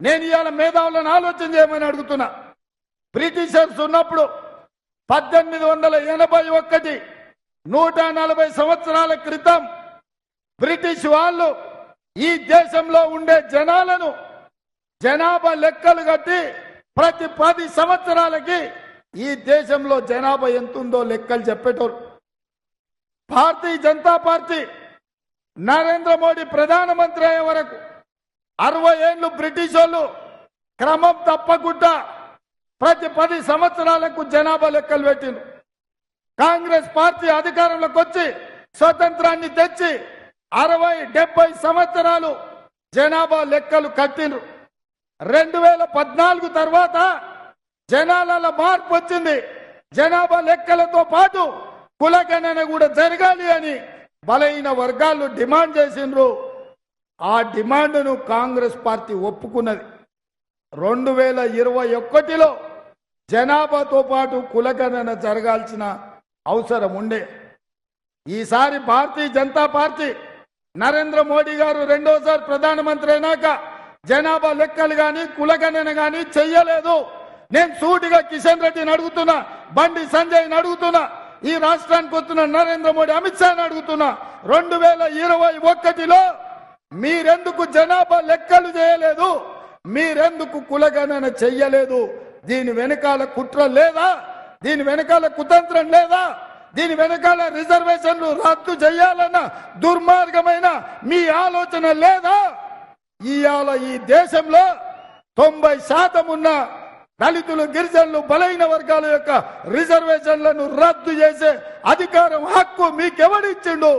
నేను ఇవాళ మేధావులను ఆలోచన చేయమని అడుగుతున్నా. బ్రిటిషర్స్ ఉన్నప్పుడు పద్దెనిమిది వందల ఎనభై ఒకటి నూట నలభై సంవత్సరాల క్రితం బ్రిటిష్ వాళ్ళు ఈ దేశంలో ఉండే జనాలను జనాభా లెక్కలు కట్టి ప్రతి పది సంవత్సరాలకి ఈ దేశంలో జనాభా ఎంతుందో లెక్కలు చెప్పేటోరు భారతీయ జనతా పార్టీ నరేంద్ర మోడీ ప్రధానమంత్రి అయ్యే వరకు అరవై ఏళ్ళు బ్రిటిష్ వాళ్ళు క్రమం తప్పకుండా ప్రతి పది సంవత్సరాలకు జనాభా లెక్కలు పెట్టిండు కాంగ్రెస్ పార్టీ అధికారంలోకి వచ్చి స్వతంత్రాన్ని తెచ్చి అరవై డెబ్బై సంవత్సరాలు జనాభా లెక్కలు కట్టిండ్రు. రెండు వేల పద్నాలుగు తర్వాత జనాలలో మార్పు వచ్చింది. జనాభా లెక్కలతో పాటు కులగణన కూడా జరగాలి అని బలైన వర్గాలు డిమాండ్ చేసిండ్రు. ఆ డిమాండ్ను కాంగ్రెస్ పార్టీ ఒప్పుకున్నది. రెండు వేల ఇరవై ఒకటిలో జనాభాతో పాటు కులగణన జరగాల్సిన అవసరం ఉండే. ఈసారి భారతీయ జనతా పార్టీ నరేంద్ర మోడీ గారు రెండోసారి ప్రధానమంత్రి అయినాక జనాభా లెక్కలు గాని కులగణన గాని చెయ్యలేదు. నేను సూటిగా కిషన్ రెడ్డిని అడుగుతున్నా బండి సంజయ్ని అడుగుతున్నా ఈ రాష్ట్రానికి వస్తున్న నరేంద్ర మోడీ అమిత్ షాని అడుగుతున్నా. రెండు వేల ఇరవై ఒకటిలో మీరెందుకు జనాభా లెక్కలు చేయలేదు? మీరెందుకు కులగణన చెయ్యలేదు? దీని వెనకాల కుట్ర లేదా? దీని వెనకాల కుతంత్రం లేదా? దీని వెనకాల రిజర్వేషన్లు రద్దు చేయాలన్న దుర్మార్గమైన మీ ఆలోచన లేదా? ఇవాళ ఈ దేశంలో తొంభై శాతం ఉన్న దళితులు గిరిజనులు బలైన వర్గాల యొక్క రిజర్వేషన్లను రద్దు చేసే అధికారం హక్కు మీకెవడిచ్చిండు?